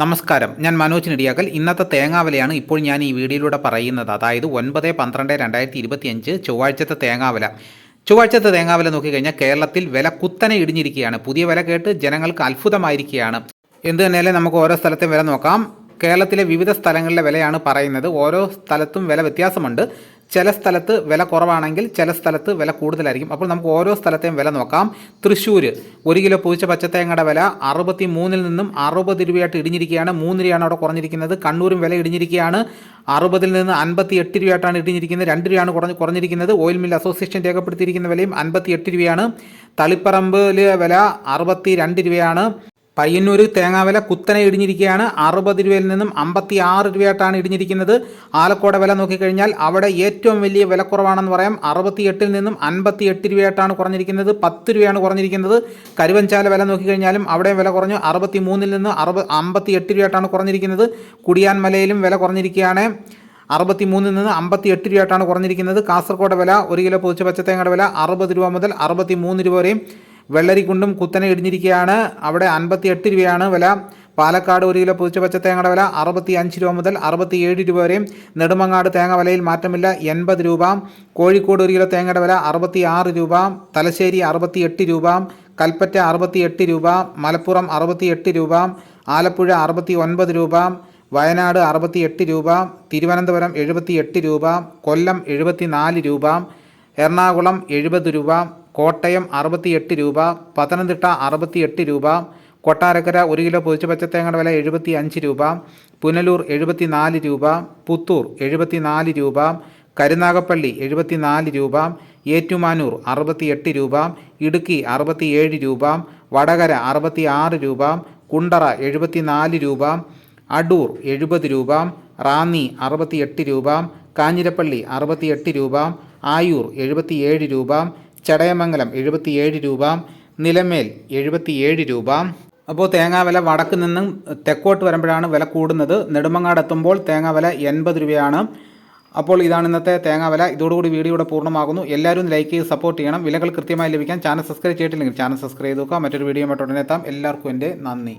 നമസ്കാരം. ഞാൻ മനോജ് നെടിയാക്കൽ. ഇന്നത്തെ തേങ്ങാവിലയാണ് ഇപ്പോൾ ഞാൻ ഈ വീഡിയോയിലൂടെ പറയുന്നത്. അതായത് ഒൻപത് പന്ത്രണ്ട് രണ്ടായിരത്തി ഇരുപത്തിയഞ്ച് ചൊവ്വാഴ്ചത്തെ തേങ്ങാവില. ചൊവ്വാഴ്ചത്തെ തേങ്ങാവില നോക്കിക്കഴിഞ്ഞാൽ കേരളത്തിൽ വില കുത്തനെ ഇടിഞ്ഞിരിക്കുകയാണ്. പുതിയ വില കേട്ട് ജനങ്ങൾക്ക് അത്ഭുതമായിരിക്കുകയാണ്. എന്ത് തന്നെയല്ലേ നമുക്ക് ഓരോ സ്ഥലത്തെ വില നോക്കാം. കേരളത്തിലെ വിവിധ സ്ഥലങ്ങളിലെ വിലയാണ് പറയുന്നത്. ഓരോ സ്ഥലത്തും വില വ്യത്യാസമുണ്ട്. ചില സ്ഥലത്ത് വില കുറവാണെങ്കിൽ ചില സ്ഥലത്ത് വില കൂടുതലായിരിക്കും. അപ്പോൾ നമുക്ക് ഓരോ സ്ഥലത്തെയും വില നോക്കാം. തൃശ്ശൂർ ഒരു കിലോ പൂച്ച പച്ചത്തേങ്ങയുടെ വില അറുപത്തി മൂന്നിൽ നിന്നും അറുപത് രൂപയായിട്ട് ഇടിഞ്ഞിരിക്കുകയാണ്. മൂന്ന് രൂപയാണ് അവിടെ കുറഞ്ഞിരിക്കുന്നത്. കണ്ണൂരും വില ഇടിഞ്ഞിരിക്കുകയാണ്. അറുപതിൽ നിന്ന് അൻപത്തി എട്ട് രൂപയായിട്ടാണ് ഇടിഞ്ഞിരിക്കുന്നത്. രണ്ട് രൂപയാണ് കുറഞ്ഞ് കുറഞ്ഞിരിക്കുന്നത്. ഓയിൽ മിൽ അസോസിയേഷൻ രേഖപ്പെടുത്തിയിരിക്കുന്ന വിലയും അൻപത്തി എട്ട് രൂപയാണ്. തളിപ്പറമ്പിലെ വില അറുപത്തി രണ്ട് രൂപയാണ്. പയ്യന്നൂർ തേങ്ങാവില കുത്തനെ ഇടിഞ്ഞിരിക്കുകയാണ്. അറുപത് രൂപയിൽ നിന്നും അമ്പത്തി ആറ് രൂപയായിട്ടാണ് ഇടിഞ്ഞിരിക്കുന്നത്. ആലക്കോട വില നോക്കിക്കഴിഞ്ഞാൽ അവിടെ ഏറ്റവും വലിയ വിലക്കുറവാണെന്ന് പറയാം. അറുപത്തി എട്ടിൽ നിന്നും അൻപത്തി എട്ട് രൂപയായിട്ടാണ് കുറഞ്ഞിരിക്കുന്നത്. പത്ത് രൂപയാണ് കുറഞ്ഞിരിക്കുന്നത്. കരുവഞ്ചാല വില നോക്കിക്കഴിഞ്ഞാലും അവിടെ വില കുറഞ്ഞു. അറുപത്തി മൂന്നിൽ നിന്ന് അറുപ അമ്പത്തി എട്ട് രൂപയായിട്ടാണ് കുറഞ്ഞിരിക്കുന്നത്. കുടിയാൻമലയിലും വില കുറഞ്ഞിരിക്കുകയാണ്. അറുപത്തി മൂന്നിൽ നിന്ന് അമ്പത്തി എട്ട് രൂപയായിട്ടാണ് കുറഞ്ഞിരിക്കുന്നത്. കാസർഗോഡ് വില ഒരു കിലോ പൊതിച്ച പച്ചത്തേങ്ങയുടെ വില അറുപത് രൂപ മുതൽ അറുപത്തി മൂന്ന് രൂപ വരെയും വെള്ളരിക്കുണ്ടും കുത്തനെ ഇടിഞ്ഞിരിക്കുകയാണ്. അവിടെ അൻപത്തി എട്ട് രൂപയാണ് വില. പാലക്കാട് ഒരു കിലോ പൊതിച്ച പച്ചത്തേങ്ങയുടെ വില അറുപത്തി അഞ്ച് രൂപ മുതൽ അറുപത്തി ഏഴ് രൂപ വരെയും. നെടുമങ്ങാട് തേങ്ങ വിലയിൽ മാറ്റമില്ല എൺപത് രൂപ. കോഴിക്കോട് ഒരു കിലോ തേങ്ങയുടെ വില അറുപത്തി ആറ് രൂപ. തലശ്ശേരി അറുപത്തി എട്ട് രൂപ. കൽപ്പറ്റ അറുപത്തി എട്ട് രൂപ. മലപ്പുറം അറുപത്തി എട്ട് രൂപ. ആലപ്പുഴ അറുപത്തി ഒൻപത് രൂപ. വയനാട് അറുപത്തി എട്ട് രൂപ. തിരുവനന്തപുരം എഴുപത്തി എട്ട് രൂപ. കൊല്ലം എഴുപത്തി നാല് രൂപ. എറണാകുളം എഴുപത് രൂപ. കോട്ടയം അറുപത്തിയെട്ട് രൂപ പത്തനംതിട്ട അറുപത്തിയെട്ട് രൂപ കൊട്ടാരക്കര ഒരു കിലോ പൊതിച്ച പച്ചത്തേങ്ങയുടെ വില എഴുപത്തി അഞ്ച് രൂപ പുനലൂർ എഴുപത്തി നാല് രൂപ പുത്തൂർ എഴുപത്തി നാല് രൂപ കരുനാഗപ്പള്ളി എഴുപത്തി നാല് രൂപ ഏറ്റുമാനൂർ അറുപത്തിയെട്ട് രൂപ ഇടുക്കി അറുപത്തിയേഴ് രൂപ വടകര അറുപത്തി ആറ് രൂപ കുണ്ടറ എഴുപത്തി നാല് രൂപ അടൂർ എഴുപത് രൂപ റാന്നി അറുപത്തിയെട്ട് രൂപ കാഞ്ഞിരപ്പള്ളി അറുപത്തിയെട്ട് രൂപ ആയൂർ എഴുപത്തിയേഴ് രൂപ ചടയമംഗലം എഴുപത്തിയേഴ് രൂപ നിലമേൽ എഴുപത്തിയേഴ് രൂപ. അപ്പോൾ തേങ്ങാ വില വടക്ക് നിന്നും തെക്കോട്ട് വരുമ്പോഴാണ് വില കൂടുന്നത്. നെടുമങ്ങാട് എത്തുമ്പോൾ തേങ്ങാ വില എൺപത് രൂപയാണ്. അപ്പോൾ ഇതാണ് ഇന്നത്തെ തേങ്ങാ വില ഇതോടുകൂടി വീഡിയോ ഇവിടെ പൂർണമാകുന്നു. എല്ലാവരും ലൈക്ക് ചെയ്ത് സപ്പോർട്ട് ചെയ്യണം. വിലകൾ കൃത്യമായി ലഭിക്കാൻ ചാനൽ സബ്സ്ക്രൈബ് ചെയ്തിട്ടില്ലെങ്കിൽ ചാനൽ സബ്സ്ക്രൈബ് ചെയ്ത് നോക്കുക. മറ്റൊരു വീഡിയോ മറ്റുടനെ എത്താം. എല്ലാവർക്കും എന്റെ നന്ദി.